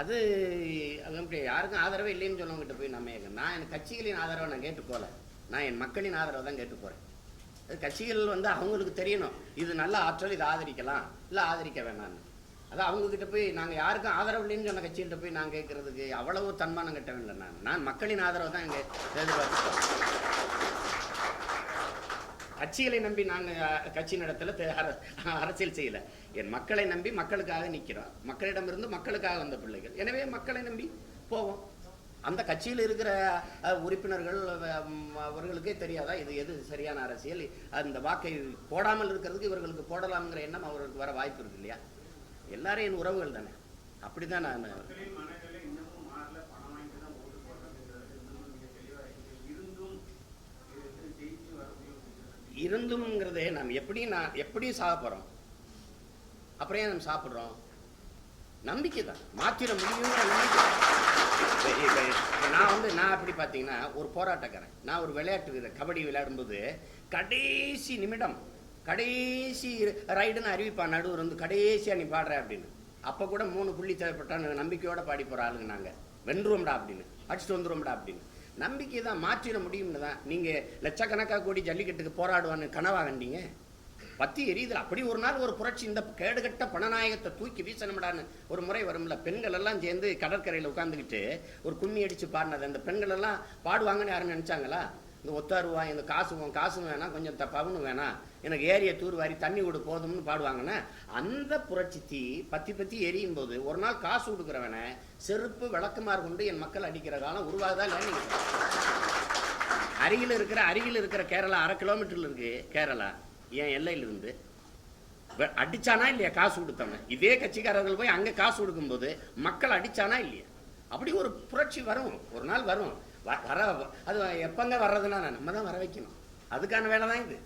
அது அது யாருக்கும் ஆதரவே இல்லைன்னு சொல்லவங்கிட்ட போய் நம்ம நான் என் கட்சிகளின் ஆதரவை நான் கேட்டு போகல. நான் என் மக்களின் ஆதரவை தான் கேட்டு போகிறேன் அது கட்சிகள் வந்து அவங்களுக்கு தெரியணும். இது நல்ல ஆற்றல் இதை ஆதரிக்கலாம். இல்லை ஆதரிக்க வேணான்னு அது அவங்கக்கிட்ட போய் நாங்கள் யாருக்கும் ஆதரவு இல்லைன்னு சொன்ன கட்சிகிட்ட போய் நான் கேட்கறதுக்கு அவ்வளவு தன்மானம் கட்ட இல்லை நான். நான் மக்களின் ஆதரவை தான் இங்கே எதிர்பார்த்துக்கிறோம் கட்சிகளை நம்பி நாங்கள் கட்சி நடத்தல அரசியல் செய்யல. என் மக்களை நம்பி மக்களுக்காக நிற்கிறோம் மக்களிடமிருந்து மக்களுக்காக வந்த பிள்ளைகள். எனவே மக்களை நம்பி போவோம். அந்த கட்சியில் இருக்கிற அஹ், உறுப்பினர்கள் அவர்களுக்கே தெரியாதா? இது எது? சரியான அரசியல். அந்த வாக்கை போடாமல் இருக்கிறதுக்கு இவர்களுக்கு போடலாம்ங்கிற எண்ணம் அவர்களுக்கு வர வாய்ப்பு இருக்கு இல்லையா? எல்லாரும் என் உறவுகள் தானே. அப்படிதான் நான் இருந்தும்ங்கிறதே நாம் எப்படி நான் எப்படி சாக போகிறோம் அப்புறம் ஏன் நம்ம சாப்பிட்றோம்? நம்பிக்கை தான் மாற்றிட முடியுங்கிற நம்பிக்கை. நான் வந்து நான் அப்படி பார்த்தீங்கன்னா ஒரு போராட்டக்காரன். நான் ஒரு விளையாட்டு வீரர். கபடி விளையாடும்போது கடைசி நிமிடம் கடைசி ரைடுன்னு அறிவிப்பான். நடுவர் வந்து கடைசியாக நீ பாடுற அப்படின்னு. அப்போ கூட மூணு புள்ளி தேவைப்பட்டான்னு நம்பிக்கையோடு பாடி போகிற ஆளுங்க நாங்கள் வென்றுவோம்டா அப்படின்னு. அடிச்சுட்டு வந்துருவோம்டா அப்படின்னு. நம்பிக்கை தான் மாற்றிட முடியும்னு தான். நீங்கள் லட்சக்கணக்காக கூடி ஜல்லிக்கட்டுக்கு போராடுவான்னு கனவா கண்டீங்க? பத்தி எரியுதுல. அப்படி ஒரு நாள் ஒரு புரட்சி இந்த கேடுகட்ட பணநாயகத்தை தூக்கி வீசணும்டான்னு ஒரு முறை வரும்ல. பெண்கள் எல்லாம் சேர்ந்து கடற்கரையில் உட்காந்துக்கிட்டு ஒரு கும்மி அடித்து பாடினது. அந்த பெண்கள் எல்லாம் பாடுவாங்கன்னு யாரும் நினச்சாங்களா? இந்த ஒத்தாருவா இந்த காசு உன் வேணாம் கொஞ்சம் த பவுனு வேணாம் எனக்கு ஏரிய தூர் வாரி தண்ணி கொடு போதும்னு பாடுவாங்கன்னா அந்த புரட்சி தீ பத்தி பத்தி எரியும் போது ஒரு நாள் காசு கொடுக்குறவனை செருப்பு விளக்குமாறு கொண்டு என் மக்கள் அடிக்கிற காலம் உருவாகுதா இல்லையா அருகில் இருக்கிற அருகில் இருக்கிற கேரளா அரை கிலோமீட்டர்ல இருக்கு கேரளா என் எல்லையிலிருந்து. அடிச்சானா இல்லையா காசு கொடுத்தவன்? இதே கட்சிக்காரர்கள் போய் அங்கே காசு கொடுக்கும்போது மக்கள் அடிச்சானா இல்லையா? அப்படி ஒரு புரட்சி வரும் ஒரு நாள் வரும். வர அது எப்பங்க வர்றதுன்னா நம்ம தான் வர வைக்கணும். அதுக்கான வேலை தான் இது.